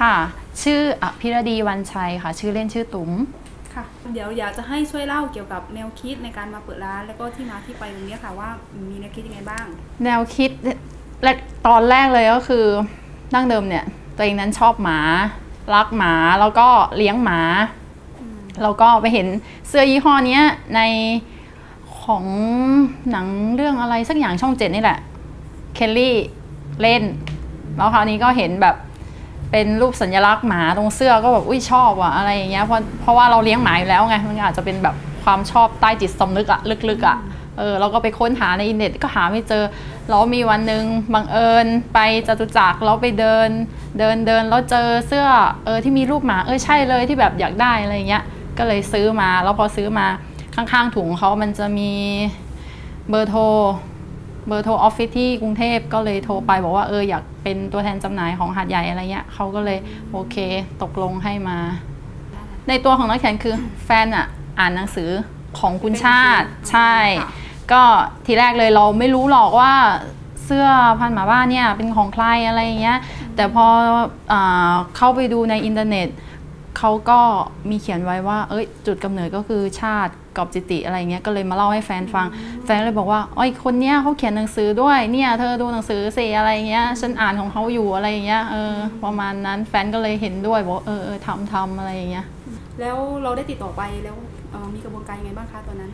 ค่ะ ชื่ออภิรดีวันชัยค่ะ ชื่อเล่นชื่อตุ๋มค่ะ เดี๋ยวอยากจะให้ช่วยเล่าเกี่ยวกับแนวคิดในการมาเปิดร้าน แล้วก็ที่มาที่ไปตรงเนี้ยค่ะว่ามีแนวคิดยังไงบ้าง แนวคิดแรกตอนแรกเลยก็คือดั้งเดิมเนี่ยตัวเองนั้นชอบหมา รักหมาแล้วก็เลี้ยงหมาแล้วก็ไปเห็นเสื้อยี่ห้อเนี้ยในของหนังเรื่องอะไรสักอย่างช่องเจ็ดนี่แหละ เคลลี่เล่น แล้วคราวนี้ก็เห็นแบบ เป็นรูปสัญลักษณ์หมาตรงเสื้อก็แบบอุ้ยชอบว่ะอะไรอย่างเงี้ยเพราะเพราะว่าเราเลี้ยงหมาอยู่แล้วไงมันอาจจะเป็นแบบความชอบใต้จิตสำนึกอะลึกๆอะเออเราก็ไปค้นหาในอินเทอร์เน็ตก็หาไม่เจอแล้วมีวันหนึ่งบังเอิญไปจตุจักรแล้วไปเดิน เดินเดินแล้วเจอเสื้อเออที่มีรูปหมาเออใช่เลยที่แบบอยากได้อะไรอย่างเงี้ยก็เลยซื้อมาแล้วพอซื้อมาข้างๆถุงเขามันจะมีเบอร์โทร เบอร์โทรออฟฟิศที่กรุงเทพก็เลยโทรไปบอกว่าเอออยากเป็นตัวแทนจำหน่ายของหาดใหญ่อะไรเงี้ยเขาก็เลยโอเคตกลงให้มา ในตัวของนักเขียนคือแฟนอะอ่านหนังสือของคุณชาติใช่ค่ะก็ทีแรกเลยเราไม่รู้หรอกว่าเสื้อพันหมาบ้านเนี่ยเป็นของใครอะไรอย่างเงี้ยแต่พออาเข้าไปดูในอินเทอร์เน็ตเขาก็มีเขียนไว้ว่า เอ้ยจุดกำเนิดก็คือชาติ กอบจิติอะไรเงี้ยก็เลยมาเล่าให้แฟนฟัง แฟนเลยบอกว่าไอ้ยคนเนี้ยเขาเขียนหนังสือด้วยเนี่ยเธอดูหนังสือสิอะไรเงี้ยฉันอ่านของเขาอยู่อะไรอย่างเงี้ยเออประมาณนั้นแฟนก็เลยเห็นด้วยบอกว่าเออเออทำทำอะไรอย่างเงี้ยแล้วเราได้ติดต่อไปแล้วเอ่อมีกระบวนการยังไงบ้างคะตอนนั้น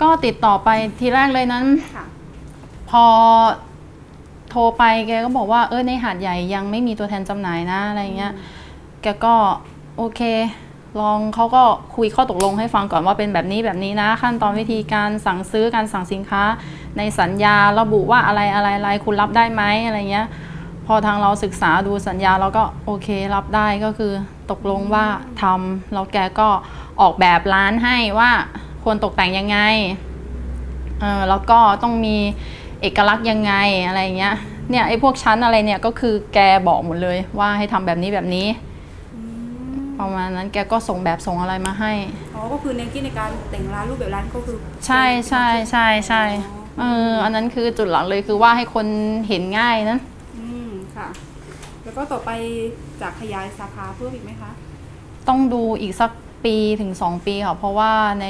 ก็ติดต่อไปทีแรกเลยนั้นค่ะพอโทรไปแกก็บอกว่าเออในหาดใหญ่ยังไม่มีตัวแทนจำหน่ายนะอะไรเงี้ยแกก็โอเค ลองเขาก็คุยข้อตกลงให้ฟังก่อนว่าเป็นแบบนี้แบบนี้นะ ขั้นตอนวิธีการสั่งซื้อการสั่งสินค้า ในสัญญาระบุว่าอะไรอะไรอะไรคุณรับได้ไหมอะไรเงี้ย พอทางเราศึกษาดูสัญญาเราก็โอเครับได้ก็คือตกลงว่าทำแล้วแกก็ออกแบบร้านให้ว่าควรตกแต่งยังไงเออแล้วก็ต้องมีเอกลักษณ์ยังไงอะไรเงี้ยเนี่ยไอ้พวกชั้นอะไรเนี่ยก็คือแกบอกหมดเลยว่าให้ทำแบบนี้แบบนี้ ประมาณนั้นแกก็ส่งแบบส่งอะไรมาให้อ๋อก็คือแนวคิดในการแต่งร้านรูปแบบร้านก็คือ ใช่ใช่ใช่ใช่เอออันนั้นคือจุดหลักเลยคือว่าให้คนเห็นง่ายนะอืมค่ะ แล้วก็ต่อไปจากขยายสาขาเพิ่มอีกไหมคะ ต้องดูอีกสักปีถึง 2 ปีค่ะ เพราะว่าใน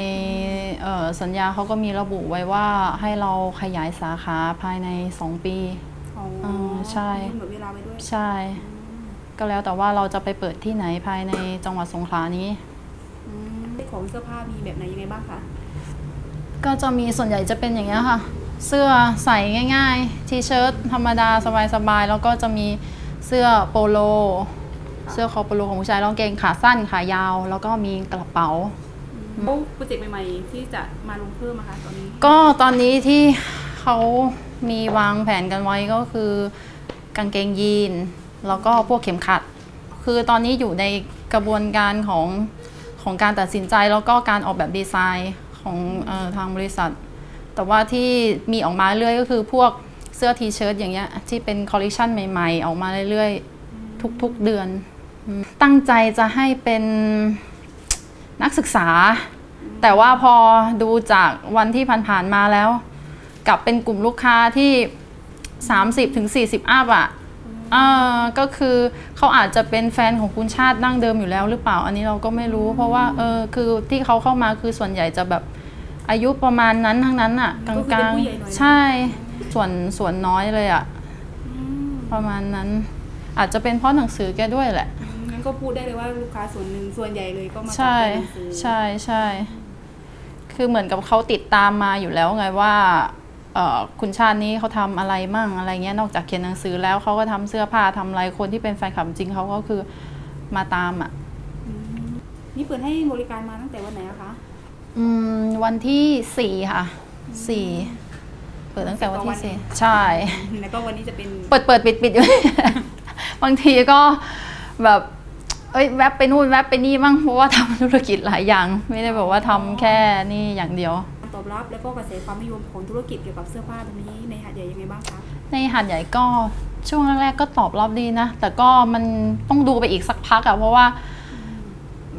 เอ่อสัญญาเขาก็มีระบุไว้ว่าให้เราขยายสาขาภายใน 2 ปีอ๋อเออใช่กำหนดเวลาไว้ด้วย ใช่ ก็แล้วแต่ว่าเราจะไปเปิดที่ไหนภายในจังหวัดสงขลานี้อืมของเสื้อผ้ามีแบบไหนยังไงบ้างคะก็จะมีส่วนใหญ่จะเป็นอย่างเงี้ยค่ะ เสื้อใส่ง่ายๆทีเชิ้ตธรรมดาสบายๆแล้วก็จะมีเสื้อโปโล เสื้อคอโปโลของผู้ชายแล้วกางเกงขาสั้นขายาว แล้วก็มีกระเป๋าแล้วโปรเจกต์ใหม่ๆที่จะมาลงเพิ่มนะคะตอนนี้ ก็ตอนนี้ที่เขามีวางแผนกันไว้ก็คือกางเกงยีน แล้วก็พวกเข็มขัด คือตอนนี้อยู่ในกระบวนการของของการตัดสินใจแล้วก็การออกแบบดีไซน์ของออทางบริษัท แต่ว่าที่มีออกมาเรื่อยก็คือพวกเสื้อทีเชิ้ตอย่างเงี้ยที่เป็นคอลเลคชันใหม่ๆ ออกมาเรื่อยๆ ทุกๆเดือน ตั้งใจจะให้เป็นนักศึกษา แต่ว่าพอดูจากวันที่ผ่านๆมาแล้วกลับเป็นกลุ่มลูกค้าที่ 30ถึง40 อัพอะ ออก็คือเขาอาจจะเป็นแฟนของคุณชาติดั้งเดิมอยู่แล้วหรือเปล่า อันนี้เราก็ไม่รู้ เพราะว่าเออคือที่เขาเข้ามาคือส่วนใหญ่จะแบบอายุประมาณนั้นทั้งนั้นอะกก็คือเป็ลานงผู้ใหญ่หน่อยๆใช่ ส่วนส่วนน้อยเลยอะอืมประมาณนั้น อาจจะเป็นเพราะหนังสือแกด้วยแหละงั้นก็พูดได้เลยว่าลูกค้าส่วนหนึ่งส่วนใหญ่เลยก็มาจากใช่การหนังสือใช่ใช่คือเหมือนกับเขาติดตามมาอยู่แล้วไงว่าเอ่อ คุณชาตินี้เขาทำอะไรมั่งอะไรเงี้ยนอกจากเขียนหนังสือแล้วเขาก็ทำเสื้อผ้าทำอะไรคนที่เป็นแฟนคลับจริงเขาก็คือมาตามอะอืมนี่เปิดให้บริการมาตั้งแต่วันไหนอะคะอืมวันที่สี่ค่ะสี่เปิดตั้งแต่วันที่สี่ใช่แล้วก็วันนี้จะเป็นเปิดเปิดปิดปิดอยู่บางทีก็แบบเอ้ยแวบไปนู่นแวบไปนี่บ้างเพราะว่าทำธุรกิจหลายอย่าง ไม่ได้แบบว่าทำแค่นี่อย่างเดียวการ ตอบรับ แล้วก็กระแสความนิยมของธุรกิจเกี่ยวกับเสื้อผ้าตรงนี้ในหาดใหญ่ยังไงบ้างคะในหาดใหญ่ก็ช่วงแรกๆก็ตอบรับดีนะ แต่ก็มันต้องดูไปอีกสักพักอะเพราะว่า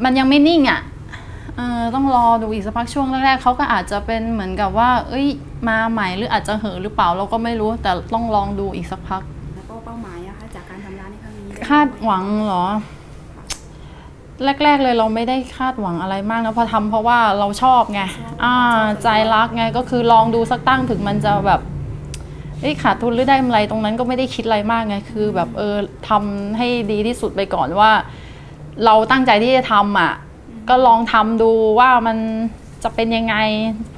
มันยังไม่นิ่งอะเออต้องรอดูอีกสักพักช่วงแรกๆเขาก็อาจจะเป็นเหมือนกับว่า เอ้ย มาใหม่หรืออาจจะเห่อะหรือเปล่าเราก็ไม่รู้แต่ต้องลองดูอีกสักพัก แล้วก็เป้าหมายอะคะจากการทำร้านในครั้งนี้คาดหวังเหรอ แรก ๆ เลยเราไม่ได้คาดหวังอะไรมากนะเพอทำเพราะว่าเราชอบไงอ่าใจรักไงก็คือลองดูสักตั้งถึงมันจะแบบเอ้ยขาดทุนหรือได้กำไรตรงนั้นก็ไม่ได้คิดอะไรมากไงคือ แบบเออทำให้ดีที่สุดไปก่อนว่า เราตั้งใจที่จะทำอะ ก็ลองทำดูว่ามันจะเป็นยังไง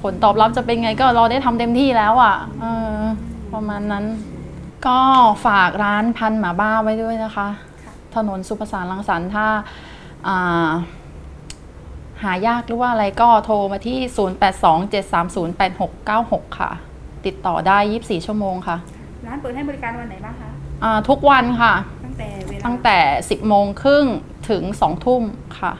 ผลตอบรับจะเป็นไงก็เราได้ทำเต็มที่แล้วอะเออประมาณนั้น ก็ฝากร้านพันหมาบ้าไว้ด้วยนะคะ ถนนสุประสานรังสรรค์ถ้าอ่า หายากหรือว่าอะไรก็โทรมาที่ 0827308696 ค่ะ ติดต่อได้ 24 ชั่วโมงค่ะ ร้านเปิดให้บริการวันไหนบ้างคะอ่าทุกวันค่ะ ตั้งแต่เวลาตั้งแต่ 10โมงครึ่งถึง 2 ทุ่มค่ะ